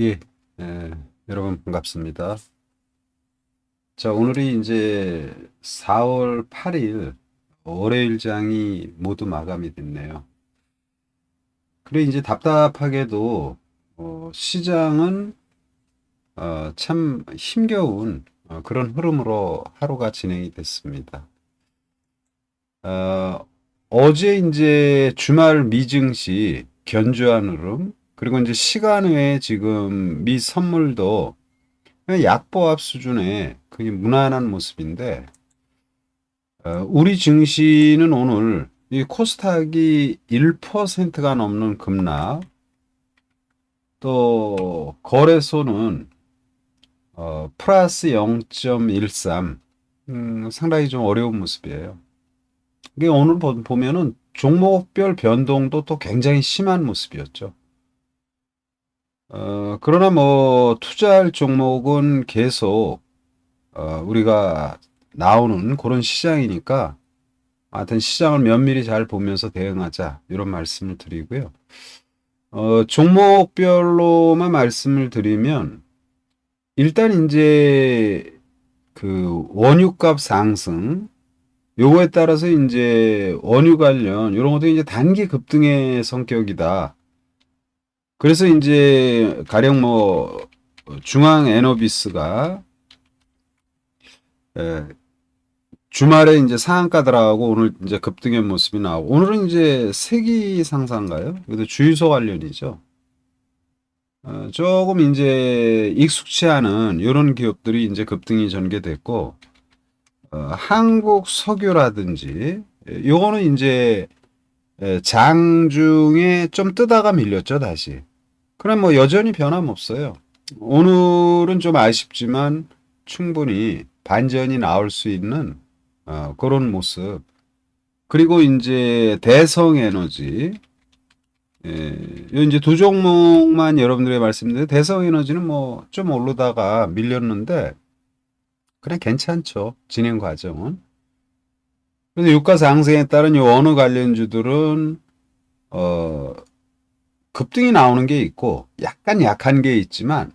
예, 에, 여러분 반갑습니다. 자, 오늘이 이제 4월 8일 월요일장이 모두 마감이 됐네요. 그래 이제 답답하게도 어, 시장은 어, 참 힘겨운 어, 그런 흐름으로 하루가 진행이 됐습니다. 어, 어제 이제 주말 미증시 견조한 흐름, 그리고 이제 시간 외에 지금 미 선물도 약보합 수준의 그냥 무난한 모습인데, 어, 우리 증시는 오늘 이 코스닥이 1%가 넘는 급락, 또 거래소는 어, 플러스 0.13, 음, 상당히 좀 어려운 모습이에요. 이게 오늘 보- 보면은 종목별 변동도 또 굉장히 심한 모습이었죠. 어, 그러나 뭐 투자할 종목은 계속 어, 우리가 나오는 그런 시장이니까 하여튼 시장을 면밀히 잘 보면서 대응하자 이런 말씀을 드리고요. 어, 종목별로만 말씀을 드리면 일단 이제 그 원유값 상승 요거에 따라서 이제 원유 관련 이런 것도 이제 단기 급등의 성격이다. 그래서 이제 가령 뭐 중앙 에너비스가 에, 주말에 이제 상한가 들어가고 오늘 이제 급등의 모습이 나오고 오늘은 이제 세기 상사인가요? 이것도 주유소 관련이죠. 어, 조금 이제 익숙치 않은 이런 기업들이 이제 급등이 전개됐고 어, 한국 석유라든지 예, 요거는 이제 예, 장중에 좀 뜨다가 밀렸죠 다시. 그럼 뭐 여전히 변함없어요. 오늘은 좀 아쉽지만 충분히 반전이 나올 수 있는 어, 그런 모습. 그리고 이제 대성 에너지 예, 요 이제 두 종목만 여러분들에게 말씀드려요. 대성 에너지는 뭐 좀 오르다가 밀렸는데 그냥 괜찮죠. 진행 과정은. 그래서 유가 상승에 따른 이 원유 관련주들은 어 급등이 나오는 게 있고 약간 약한 게 있지만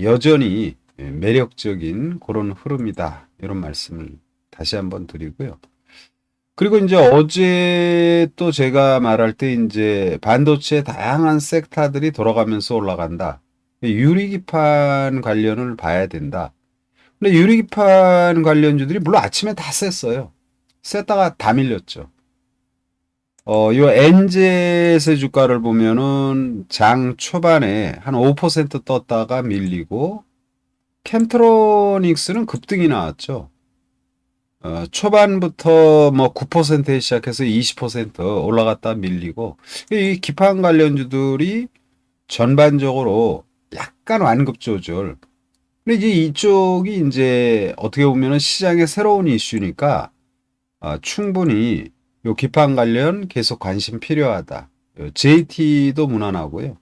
여전히 예, 매력적인 그런 흐름이다. 이런 말씀을 다시 한번 드리고요. 그리고 이제 어제 또 제가 말할 때 이제 반도체 다양한 섹터들이 돌아가면서 올라간다. 유리기판 관련을 봐야 된다. 근데 유리기판 관련주들이 물론 아침에 다 셌어요. 셌다가 다 밀렸죠. 어, 요 엔젯의 주가를 보면은 장 초반에 한 5% 떴다가 밀리고 캠트로닉스는 급등이 나왔죠. 어, 초반부터 뭐 9%에 시작해서 20% 올라갔다 밀리고 이 기판 관련주들이 전반적으로 약간 완급 조절 근데 이제 이쪽이 이제 어떻게 보면은 시장의 새로운 이슈니까 아, 충분히 요 기판 관련 계속 관심 필요하다. 요 JT도 무난하고요.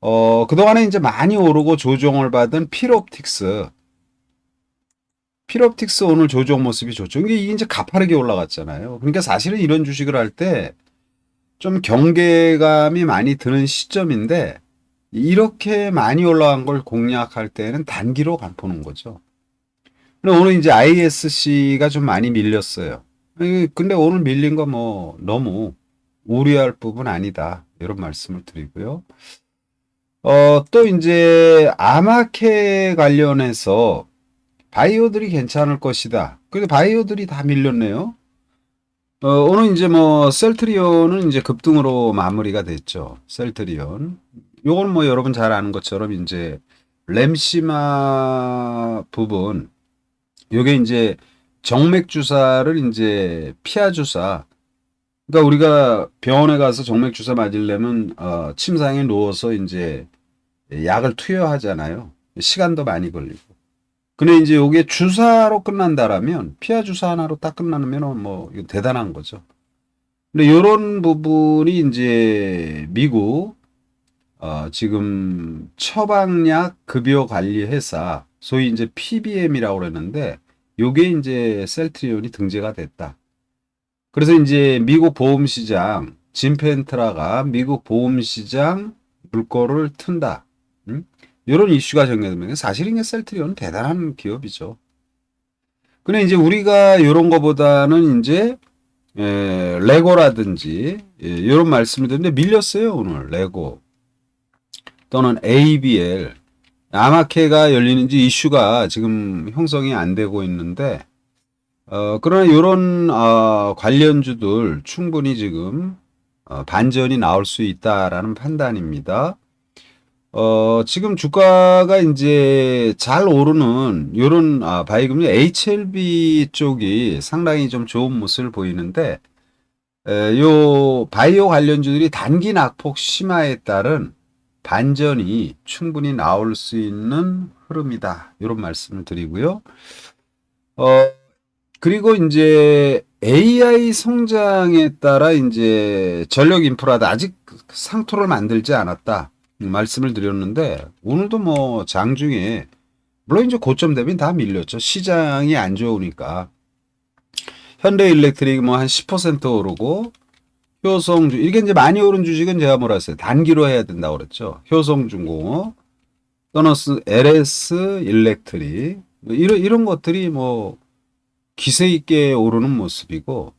어, 그동안에 이제 많이 오르고 조정을 받은 필옵틱스. 필옵틱스 오늘 조정 모습이 좋죠. 이게 이제 가파르게 올라갔잖아요. 그러니까 사실은 이런 주식을 할 때 좀 경계감이 많이 드는 시점인데 이렇게 많이 올라간 걸 공략할 때는 단기로 간 보는 거죠. 오늘 이제 ISC가 좀 많이 밀렸어요. 이- 근데 오늘 밀린 거 뭐 너무 우려할 부분 아니다. 이런 말씀을 드리고요. 어, 또 이제 아마케 관련해서 바이오들이 괜찮을 것이다. 근데 바이오들이 다 밀렸네요. 어, 오늘 이제 뭐 셀트리온은 이제 급등으로 마무리가 됐죠. 셀트리온. 요거는 뭐 여러분 잘 아는 것처럼 이제 램시마 부분 요게 이제 정맥 주사를 이제 피하 주사 그러니까 우리가 병원에 가서 정맥 주사 맞으려면 어, 침상에 누워서 이제 약을 투여하잖아요. 시간도 많이 걸리고. 근데 이제 요게 주사로 끝난다라면 피하 주사 하나로 딱 끝나면 뭐 이거 대단한 거죠. 근데 요런 부분이 이제 미국 어, 지금 처방약 급여 관리 회사 소위 이제 PBM이라고 그러는데 요게 이제 셀트리온이 등재가 됐다. 그래서 이제 미국 보험시장 진펜트라가 미국 보험시장 물꼬를 튼다. 음? 이런 이슈가 전개되면 사실 이게 셀트리온은 대단한 기업이죠. 근데 이제 우리가 이런 거보다는 이제 에, 레고라든지 예, 이런 말씀을 드렸는데 밀렸어요 오늘 레고 또는 ABL 아마케가 열리는지 이슈가 지금 형성이 안 되고 있는데 어, 그러나 이런 어, 관련주들 충분히 지금 어, 반전이 나올 수 있다라는 판단입니다. 어, 지금 주가가 이제 잘 오르는 요런 아, 바이금리 HLB 쪽이 상당히 좀 좋은 모습을 보이는데 에, 요 바이오 관련주들이 단기 낙폭 심화에 따른 반전이 충분히 나올 수 있는 흐름이다. 이런 말씀을 드리고요. 어, 그리고 이제 AI 성장에 따라 이제 전력 인프라도 아직 상토를 만들지 않았다. 말씀을 드렸는데 오늘도 뭐 장중에 물론 이제 고점 대비 다 밀렸죠. 시장이 안 좋으니까. 현대 일렉트릭 뭐 한 10% 오르고 효성주 이게 이제 많이 오른 주식은 제가 뭐라 했어요. 단기로 해야 된다고 그랬죠. 효성중공업 또는 LS 일렉트릭 뭐 이런 이런 것들이 뭐 기세 있게 오르는 모습이고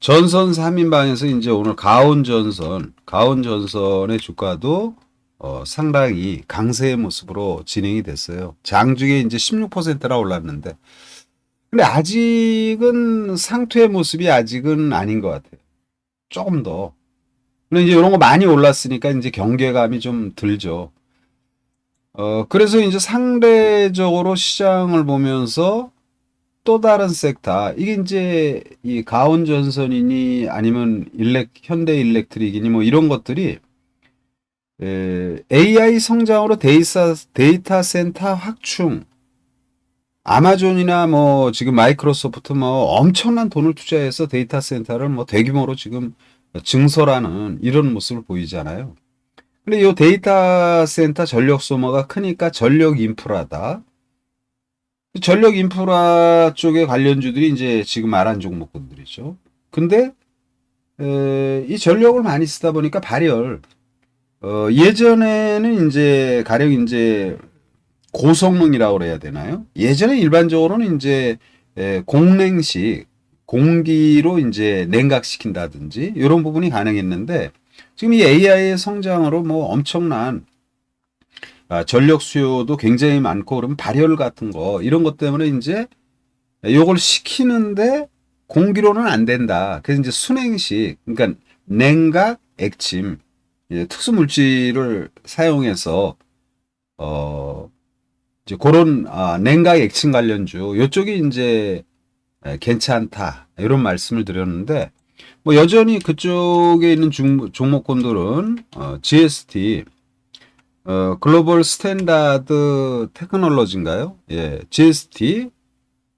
전선 3인방에서 이제 오늘 가온 전선 가온 전선의 주가도 어, 상당히 강세의 모습으로 진행이 됐어요. 장중에 이제 16%나 올랐는데 근데 아직은 상투의 모습이 아직은 아닌 것 같아요. 조금 더. 근데 이제 이런 거 많이 올랐으니까 이제 경계감이 좀 들죠. 어, 그래서 이제 상대적으로 시장을 보면서 또 다른 섹터, 이게 이제 이 가온 전선이니 아니면 일렉, 현대 일렉트릭이니 뭐 이런 것들이 에, AI 성장으로 데이터, 데이터 센터 확충, 아마존이나 뭐 지금 마이크로소프트 뭐 엄청난 돈을 투자해서 데이터 센터를 뭐 대규모로 지금 증설하는 이런 모습을 보이잖아요. 근데 이 데이터 센터 전력 소모가 크니까 전력 인프라다. 전력 인프라 쪽의 관련주들이 이제 지금 말한 종목군들이죠. 근데 에, 이 전력을 많이 쓰다 보니까 발열 어, 예전에는 이제 가령 이제 고성능이라고 그래야 되나요? 예전에 일반적으로는 이제 에, 공냉식 공기로 이제 냉각시킨다든지 이런 부분이 가능했는데 지금 이 AI의 성장으로 뭐 엄청난 아, 전력 수요도 굉장히 많고 그러면 발열 같은 거 이런 것 때문에 이제 요걸 시키는데 공기로는 안 된다. 그래서 이제 순행식 그러니까 냉각 액침 예, 특수 물질을 사용해서 어 이제 그런 아, 냉각 액침 관련주 요쪽이 이제 에, 괜찮다 이런 말씀을 드렸는데 뭐 여전히 그쪽에 있는 중, 종목군들은 어, GST 어, 글로벌 스탠다드 테크놀로지인가요? 예, GST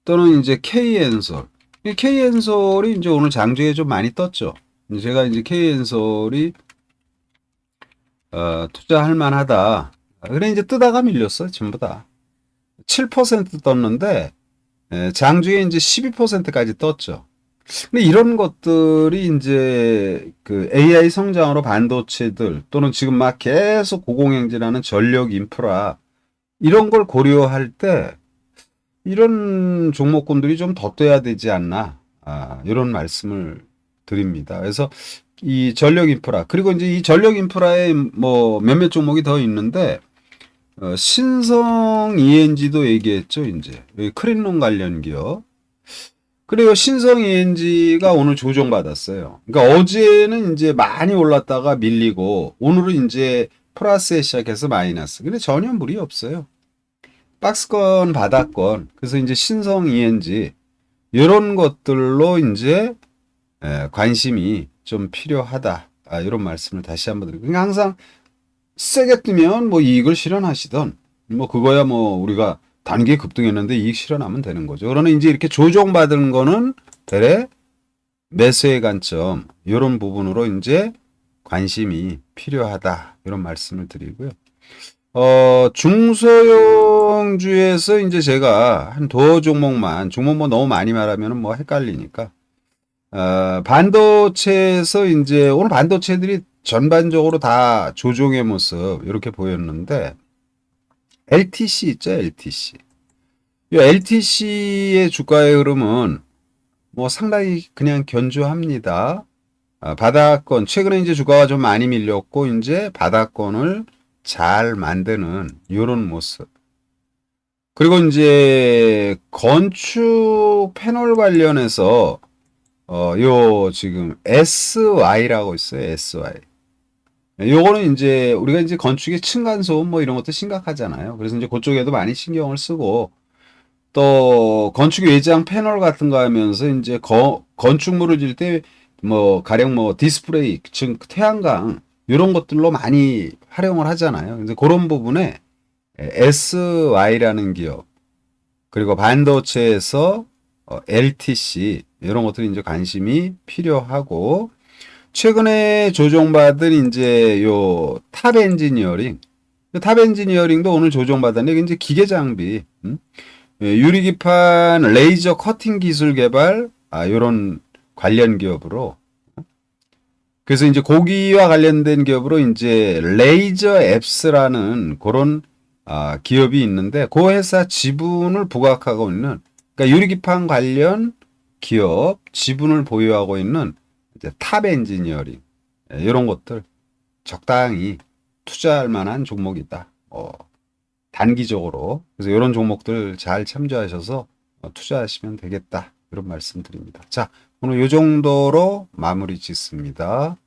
또는 이제 K엔솔. 이 K엔솔이 이제 오늘 장중에 좀 많이 떴죠. 제가 이제 K엔솔이 어, 투자할 만하다. 그래 이제 뜨다가 밀렸어요, 전부 다. 7% 떴는데 예, 장중에 이제 12%까지 떴죠. 근데 이런 것들이 이제 그 AI 성장으로 반도체들 또는 지금 막 계속 고공행진하는 전력 인프라 이런 걸 고려할 때 이런 종목군들이 좀더 떠야 되지 않나 아, 이런 말씀을 드립니다. 그래서 이 전력 인프라 그리고 이제 이 전력 인프라에 뭐 몇몇 종목이 더 있는데 어, 신성 ENG도 얘기했죠 이제 크린론 관련 기업 그리고 신성 ENG가 오늘 조정받았어요. 그러니까 어제는 이제 많이 올랐다가 밀리고 오늘은 이제 플러스에 시작해서 마이너스. 근데 전혀 무리 없어요. 박스권 바닥권. 그래서 이제 신성 ENG 이런 것들로 이제 에, 관심이 좀 필요하다. 아, 이런 말씀을 다시 한번 드리고 그러니까 항상 세게 뜨면 뭐 이익을 실현하시던 뭐 그거야 뭐 우리가 단기에 급등했는데 이익 실현하면 되는 거죠. 그러나 이제 이렇게 조정받은 거는 대래 매수의 관점 이런 부분으로 이제 관심이 필요하다 이런 말씀을 드리고요. 어, 중소형주에서 이제 제가 한 두 종목만 종목 뭐 너무 많이 말하면 뭐 헷갈리니까 어, 반도체에서 이제 오늘 반도체들이 전반적으로 다 조종의 모습 이렇게 보였는데 LTC 있죠, LTC. 이 LTC의 주가의 흐름은 뭐 상당히 그냥 견조합니다. 아, 바닥권, 최근에 이제 주가가 좀 많이 밀렸고, 이제 바닥권을 잘 만드는 이런 모습. 그리고 이제 건축 패널 관련해서 어, 요 지금 SY라고 있어요. SY. 요거는 이제 우리가 이제 건축의 층간소음 뭐 이런 것도 심각하잖아요. 그래서 이제 그쪽에도 많이 신경을 쓰고 또 건축 외장 패널 같은 거 하면서 이제 거, 건축물을 질 때 뭐 가령 뭐 디스플레이, 즉 태양광 이런 것들로 많이 활용을 하잖아요. 그래서 그런 부분에 SY라는 기업 그리고 반도체에서 어, LTC 이런 것들이 이제 관심이 필요하고 최근에 조정받은 이제 요 탑 엔지니어링 탑 엔지니어링도 오늘 조정받았는데 이제 기계 장비 음? 예, 유리기판 레이저 커팅 기술 개발 아 요런 관련 기업으로 그래서 이제 고기와 관련된 기업으로 이제 레이저 앱스라는 그런 아, 기업이 있는데 그 회사 지분을 부각하고 있는 그러니까 유리기판 관련 기업 지분을 보유하고 있는 이제 탑 엔지니어링 예, 이런 것들 적당히 투자할 만한 종목이다. 어, 단기적으로 그래서 이런 종목들 잘 참조하셔서 어, 투자하시면 되겠다 이런 말씀드립니다. 자 오늘 이 정도로 마무리 짓습니다.